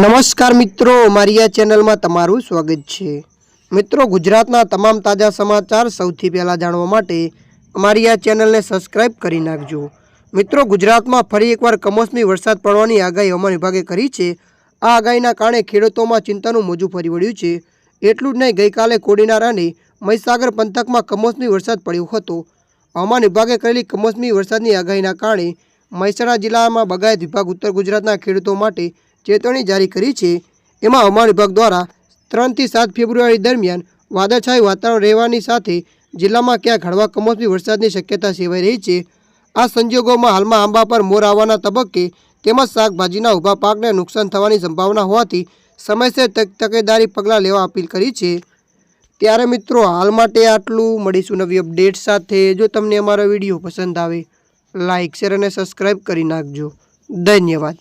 નમસ્કાર મિત્રો, મારી આ ચેનલમાં તમારું સ્વાગત છે. મિત્રો, ગુજરાતના તમામ તાજા સમાચાર સૌથી પહેલાં જાણવા માટે અમારી આ ચેનલને સબસ્ક્રાઇબ કરી નાખજો. મિત્રો, ગુજરાતમાં ફરી એકવાર કમોસમી વરસાદ પડવાની આગાહી હવામાન વિભાગે કરી છે. આ આગાહીના કારણે ખેડૂતોમાં ચિંતાનું મોજું ફરી વળ્યું છે. એટલું જ નહીં, ગઈકાલે કોડીનાર અને મહીસાગર પંથકમાં કમોસમી વરસાદ પડ્યો હતો. હવામાન વિભાગે કરેલી કમોસમી વરસાદની આગાહીના કારણે મહેસાણા જિલ્લામાં બગાયત વિભાગ ઉત્તર ગુજરાતના ખેડૂતો માટે ચેતવણી જારી કરી છે. એમાં હવામાન વિભાગ દ્વારા ત્રણથી સાત ફેબ્રુઆરી દરમિયાન વાદળછાયું વાતાવરણ રહેવાની સાથે જિલ્લામાં ક્યાંક હળવા કમોસમી વરસાદની શક્યતા સેવાઈ રહી છે. આ સંજોગોમાં હાલમાં આંબા પર મોર આવવાના તબક્કે તેમજ શાકભાજીના ઊભા પાકને નુકસાન થવાની સંભાવના હોવાથી સમયસર તક- તકેદારી પગલાં લેવા અપીલ કરી છે. ત્યારે મિત્રો, હાલ માટે આટલું. મળીશું નવી અપડેટ સાથે. જો તમને અમારો વીડિયો પસંદ આવે લાઇક શેર અને સબસ્ક્રાઈબ કરી નાખજો. ધન્યવાદ.